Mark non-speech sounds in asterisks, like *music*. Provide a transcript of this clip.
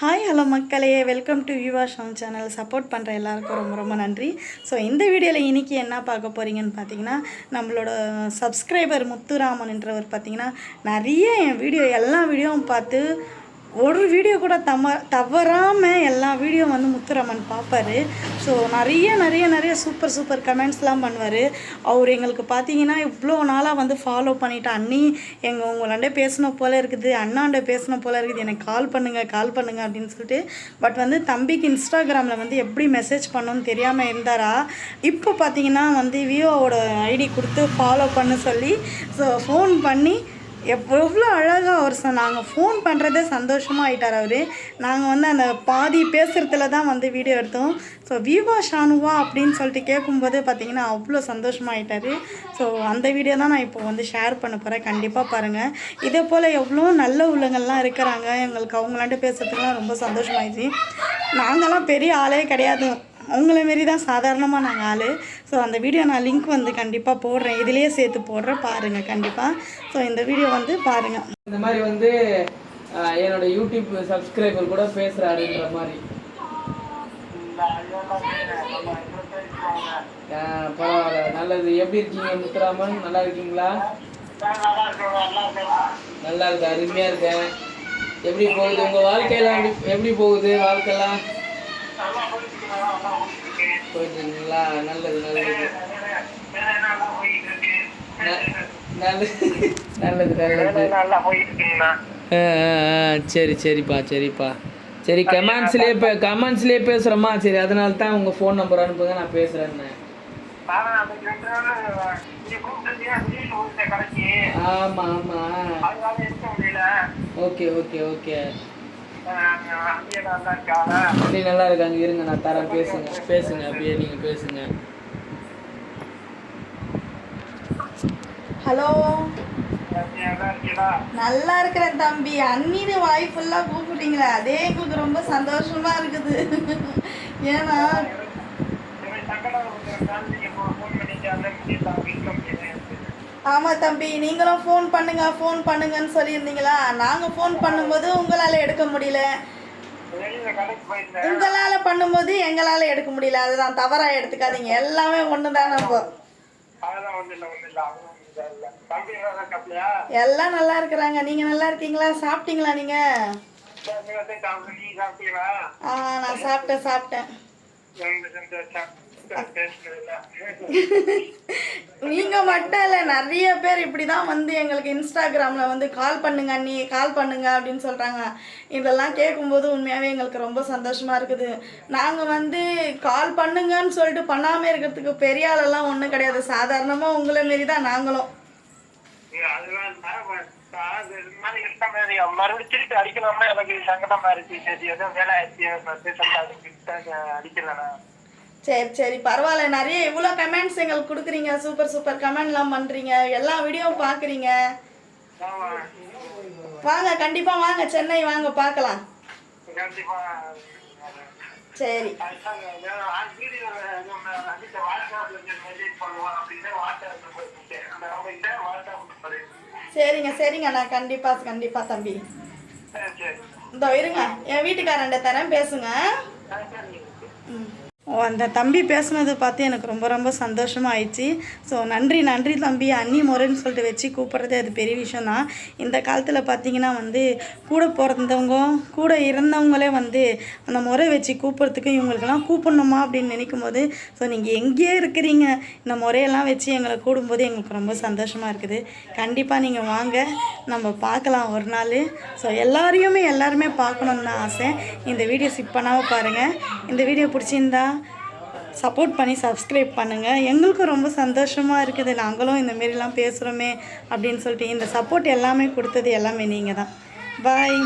Hi hello மக்களே. Welcome to Yuva Sham channel support பண்ணுற எல்லாருக்கும் ரொம்ப ரொம்ப நன்றி. ஸோ இந்த வீடியோவில் இன்றைக்கி என்ன பார்க்க போகிறீங்கன்னு பார்த்தீங்கன்னா நம்மளோட சப்ஸ்கிரைபர் முத்துராமன்ன்றவர் பார்த்தீங்கன்னா நிறைய என் வீடியோ எல்லா வீடியோவும் பார்த்து ஒரு வீடியோ கூட தம தவறாமல் எல்லா வீடியோ வந்து முத்துராமன் பார்ப்பாரு. ஸோ நிறைய நிறைய நிறைய சூப்பர் சூப்பர் கமெண்ட்ஸ்லாம் பண்ணுவார். அவர் எங்களுக்கு பார்த்தீங்கன்னா இவ்வளோ நாளாக வந்து ஃபாலோ பண்ணிட்டு அண்ணி எங்கள் உங்களாண்ட பேசின போல இருக்குது. அண்ணாண்ட பேசின போல இருக்குது. எனக்கு கால் பண்ணுங்கள் கால் பண்ணுங்கள் அப்படின்னு சொல்லிட்டு. பட் வந்து தம்பிக்கு இன்ஸ்டாகிராமில் வந்து எப்படி மெசேஜ் பண்ணணும்னு தெரியாமல் இருந்தாரா? இப்போ பார்த்தீங்கன்னா வந்து விவோவோட ஐடி கொடுத்து ஃபாலோ பண்ண சொல்லி ஸோ ஃபோன் பண்ணி எவ்வளோ அழகாக அவர் நாங்கள் ஃபோன் பண்ணுறதே சந்தோஷமாக ஆகிட்டார் அவர். நாங்கள் வந்து அந்த பாதி பேசுகிறதுல தான் வந்து வீடியோ எடுத்தோம். ஸோ விவா ஷானுவா அப்படின்னு சொல்லிட்டு கேட்கும்போது பார்த்தீங்கன்னா அவ்வளோ சந்தோஷமாயிட்டாரு ஸோ அந்த வீடியோ தான் நான் இப்போ வந்து ஷேர் பண்ண போகிறேன் கண்டிப்பாக பாருங்கள் இதே போல் எவ்வளோ நல்ல உள்ளங்கள்லாம் இருக்கிறாங்க. எங்களுக்கு அவங்களாண்ட பேசுகிறதுக்குலாம் ரொம்ப சந்தோஷமாயிடுச்சு. நாங்கள்லாம் பெரிய ஆளே கிடையாது. அவங்கள மாரி தான் சாதாரணமாக நாங்கள் ஆள். ஸோ அந்த வீடியோ நான் லிங்க் வந்து கண்டிப்பாக போடுறேன். இதுலேயே சேர்த்து போடுறேன் பாருங்கள் கண்டிப்பாக ஸோ இந்த வீடியோ வந்து பாருங்கள் இந்த மாதிரி வந்து என்னோட யூடியூப் சப்ஸ்கிரைபர் கூட பேசுகிறாருன்ற மாதிரி. பரவாயில்ல. நல்லது. எப்படி இருக்கீங்க முத்துராமன்? நல்லா இருக்கீங்களா? நல்லா இருக்கு அருமையா இருக்கேன். எப்படி போகுது? உங்க வாழ்க்கையெல்லாம் எப்படி எப்படி போகுது வாழ்க்கைலாம் போயிட்டு இருக்கீங்களா நல்லது. நல்லது நல்லது. நல்லது சரி சரிப்பா சரிப்பா. சரி கமெண்ட்ஸ்லேயே இப்போ கமெண்ட்ஸ்லேயே பேசுகிறோமா சரி அதனால தான் உங்கள் ஃபோன் நம்பர் அனுப்புங்க நான் பேசுகிறேன்னு ஆமாம் ஆமாம் ஓகே ஓகே ஓகே. அப்படி நல்லா இருக்காங்க இருங்க நான் தரேன். பேசுங்க பேசுங்க அப்படியே நீங்கள் பேசுங்க. ஹலோ. நல்லா இருக்கிறேன் தம்பி. அண்ணின்னு வாய் ஃபுல்லாக கூப்பிட்டீங்களே. அதே எங்களுக்கு ரொம்ப சந்தோஷமா இருக்குது. ஏன்னா ஆமாம் தம்பி நீங்களும் ஃபோன் பண்ணுங்க ஃபோன் பண்ணுங்கன்னு சொல்லியிருந்தீங்களா? நாங்கள் ஃபோன் பண்ணும்போது உங்களால் எடுக்க முடியல. உங்களால் பண்ணும்போது எங்களால் எடுக்க முடியல. அதுதான் தவறாக எடுத்துக்காதீங்க. எல்லாமே ஒன்று தான் நம்ம. எல்லாம் நல்லா இருக்கிறாங்க. நீங்கள் நல்லா இருக்கீங்களா? சாப்பிட்டீங்களா நீங்கள் ஆ நான் சாப்பிட்டேன் சாப்பிட்டேன். *laughs* நீங்க மட்டும் இல்ல நிறைய பேர் இப்படிதான் வந்து எங்களுக்கு இன்ஸ்டாகிராம்ல வந்து கால் பண்ணுங்க அண்ணி கால் பண்ணுங்க அப்படின்னு சொல்றாங்க. இதெல்லாம் கேட்கும்போது உண்மையாவே எங்களுக்கு ரொம்ப சந்தோஷமா இருக்குது. நாங்க வந்து கால் பண்ணுங்கன்னு சொல்லிட்டு பண்ணாம இருக்கிறதுக்கு பெரிய ஆளெல்லாம் ஒண்ணும் கிடையாது. சாதாரணமா உங்களை மாரி தான் நாங்களும் மறுபடியும் திருப்பி அடிக்கணும்னா எனக்கு சங்கடமா இருக்கு சரி ஏதோ வேலை ஆயிடுச்சு அடிக்கலண்ணா. சரி சரி பரவாயில்ல நிறைய இவ்வளோ கமெண்ட்ஸ் எங்களுக்கு கொடுக்குறீங்க சூப்பர் சூப்பர் கமெண்ட்லாம் பண்ணுறீங்க எல்லா வீடியோவும் பார்க்குறீங்க. வாங்க கண்டிப்பாக வாங்க சென்னை வாங்க பார்க்கலாம். சரி. சரிங்க சரிங்க நான் கண்டிப்பாக கண்டிப்பாக தம்பி. இதோ இருங்க. என் வீட்டுக்காரன்ட்ட தரேன் பேசுங்க. அந்த தம்பி பேசுனது பார்த்து எனக்கு ரொம்ப ரொம்ப சந்தோஷமாக ஆயிடுச்சு. ஸோ நன்றி நன்றி தம்பி. அண்ணி முறைன்னு சொல்லிட்டு வச்சு கூப்பிட்றது அது பெரிய விஷயம் தான் இந்த காலத்தில் பார்த்தீங்கன்னா வந்து கூட பிறந்தவங்க கூட இருந்தவங்களே வந்து அந்த முறை வச்சு கூப்பிட்றதுக்கு இவங்களுக்கெல்லாம் கூப்பிடணுமா அப்படின்னு நினைக்கும் போது ஸோ நீங்கள் எங்கேயே இருக்கிறீங்க இந்த முறையெல்லாம் வச்சு எங்களை கூடும்போது எங்களுக்கு ரொம்ப சந்தோஷமாக இருக்குது. கண்டிப்பாக நீங்கள் வாங்க நம்ம பார்க்கலாம் ஒரு நாள். ஸோ எல்லாரையுமே எல்லாருமே பார்க்கணுன்னு தான் ஆசை. இந்த வீடியோ ஸ்கிப் பண்ணாமல் பாருங்கள் இந்த வீடியோ பிடிச்சிருந்தா சப்போர்ட் பண்ணி சப்ஸ்கிரைப் பண்ணுங்கள் எங்களுக்கும் ரொம்ப சந்தோஷமாக இருக்குது. நாங்களும் இந்த மாரிலாம் பேசுகிறோமே அப்படின்னு சொல்லிட்டு இந்த சப்போர்ட் எல்லாமே கொடுத்தது எல்லாமே நீங்கள் தான் பாய்.